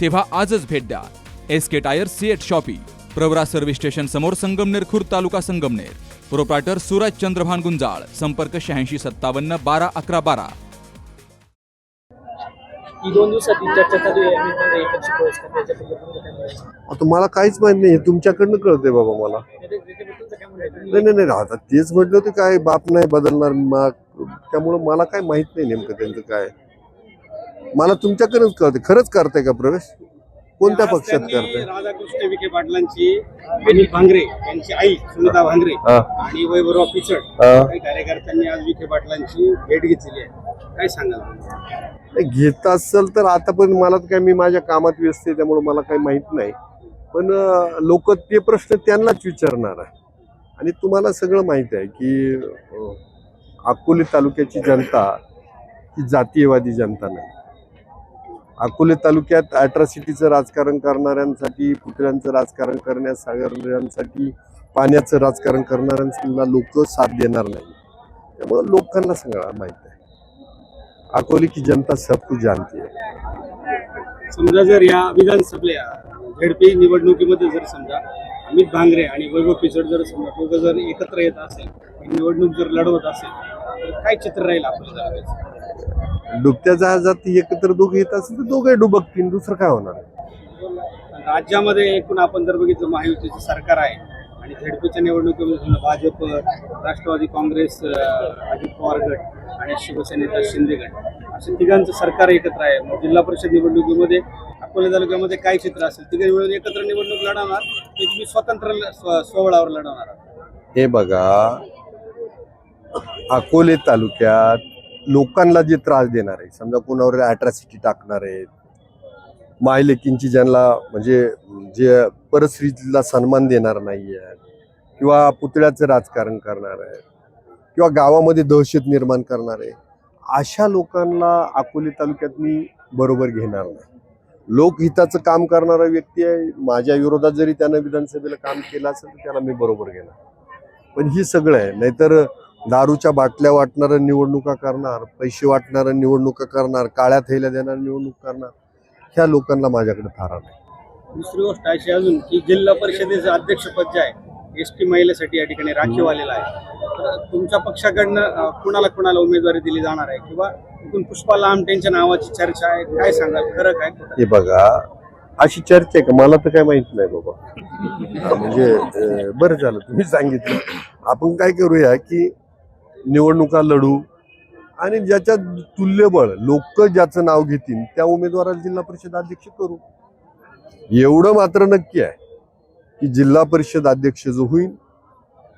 तेव्हा आजच भेट द्या S K tyre CEAT shoppe Pravara service station समोर संगमनेर खुर्द तालुका संगमनेर प्रोप्रायटर सूरज चंद्रभान गुंजाळ संपर्क शहाऐंशी सत्तावन्न बारा अकरा बारा ही दोन दिवसाची चर्चा चालू आहे आम्ही पण एकच पुरस्कार त्याच्याबद्दल तुमचं काय म्हणायचं? आता मला काहीच माहीत नाही तुमच्याकडनं कळतंय बाबा मला त्याच्या- त्याच्याबद्दल तुमचं काय म्हणायचं? नाही नाही नाही आता तेच म्हटलं होते काय बाप नाही बदलणार मा- त्यामुळं मला काय माहीत नाही नेमकं त्यांचं काय मला तुमच्याकडूनच कळते खरंच करताय का प्रवेश? कोणत्या पक्षात करताय? राधाकृष्ण विखे पाटलांची अनिल भांगरे यांची आई सुनीता भांगरे हा. आणि वैभवराव पिचड हा. काही कार्यकर्त्यांनी आज विखे पाटलांची भेट घेतलेली आहे. काय सांगाल? नाही, घेत असेल तर आता पण मला तर काय मी माझ्या कामात व्यस्त आहे त्यामुळे मला काही माहीत नाही. पण लोक ते प्रश्न त्यांनाच विचारणार आहे. आणि तुम्हाला सगळं माहीत आहे की अं, अकोले तालुक्याची जनता ही जातीयवादी जनता नाही. अकोले तालुक्यात अॅट्रॉसिटीचं राजकारण करणाऱ्यांसाठी पुतळ्यांचं राजकारण करण्यासाठी पाण्याचं राजकारण करणाऱ्यांना लोक साथ देणार नाही. त्यामुळे लोकांना सगळा माहीत आहे. अकोले की जनता सब कुछ जाणते समजा जर या विधानसभेला झेडपी निवडणुकीमध्ये जर समजा अमित भांगरे आणि वैभव पिचड जर समजा दोघं जर एकत्र येत असेल निवडणूक जर लढवत असेल तर काय चित्र राहील आपल्याला डुबत्या जहाजात एकत्र दोघे येत असेल तर दोघे डुबकतील दुसरं काय होणार? राज्यामध्ये एकूण आपण जर बघितलं महायुतीचं सरकार आहे आणि झेडपीच्या निवडणुकीमध्ये समजा भाजप राष्ट्रवादी काँग्रेस अजित पवार गट आणि शिवसेनेचा शिंदे गट असे तिघांचं सरकार एकत्र आहे. मग जिल्हा परिषद निवडणुकीमध्ये अकोला तालुक्यामध्ये काय चित्र असेल? तिघे मिळून एकत्र निवडणूक लढवणार की तुम्ही स्वतंत्र स्वबळावर लढवणार? हे बघा अकोले तालुक्यात लोकांना जे त्रास देणार आहे समजा कोणावर अॅट्रॉसिटी टाकणार आहेत मायलेकींची ज्यांना म्हणजे जे परस्त्रीला सन्मान देणार नाही आहे किंवा पुतळ्याचं राजकारण करणार आहे किंवा गावामध्ये दहशत निर्माण करणार आहे अशा लोकांना अकोले तालुक्यात मी बरोबर घेणार नाही. लोकहिताचं काम करणारा व्यक्ती आहे माझ्या विरोधात जरी त्यानं विधानसभेला काम केलं असेल तर त्याला मी बरोबर घेणार. पण ही सगळं आहे. नाहीतर दारूच्या बाटल्या वाटणारं निवडणुका करणार पैसे वाटणारं निवडणुका करणार काळ्या थैल्या देणार निवडणूक करणार ह्या लोकांना माझ्याकडे थारा नाही. दुसरी गोष्ट अशी अजून की जिल्हा परिषदेचं अध्यक्षपद जे आहे एस टी महिलेसाठी या ठिकाणी राखीव आलेलं आहे. तर तुमच्या पक्षाकडनं कुणाला कुणाला उमेदवारी दिली जाणार आहे? किंवा एकूण पुष्पा लांब त्यांच्या नावाची चर्चा आहे? काय सांगाल? खरं काय? हे बघा अशी चर्चा आहे का? मला तर काय माहीत नाही बाबा. म्हणजे बरं झालं तुम्ही सांगितलं. आपण काय करूया की निवडणुका लढू आणि ज्याच्या तुल्यबळ लोक ज्याचं नाव घेतील त्या उमेदवाराला जिल्हा परिषद अध्यक्ष करू. एवढं मात्र नक्की आहे की जिल्हा परिषद अध्यक्ष जो होईल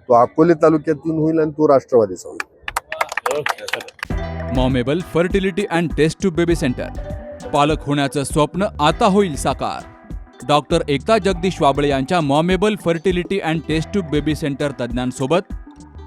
तो अकोले तालुक्यातून होईल आणि तो राष्ट्रवादीचा होईल. मॉमेबल fertility and test tube baby centre. पालक होण्याचं स्वप्न आता होईल साकार. डॉक्टर एकता जगदीश वाबळे यांच्या मॉमेबल fertility and test tube baby centre तज्ज्ञांसोबत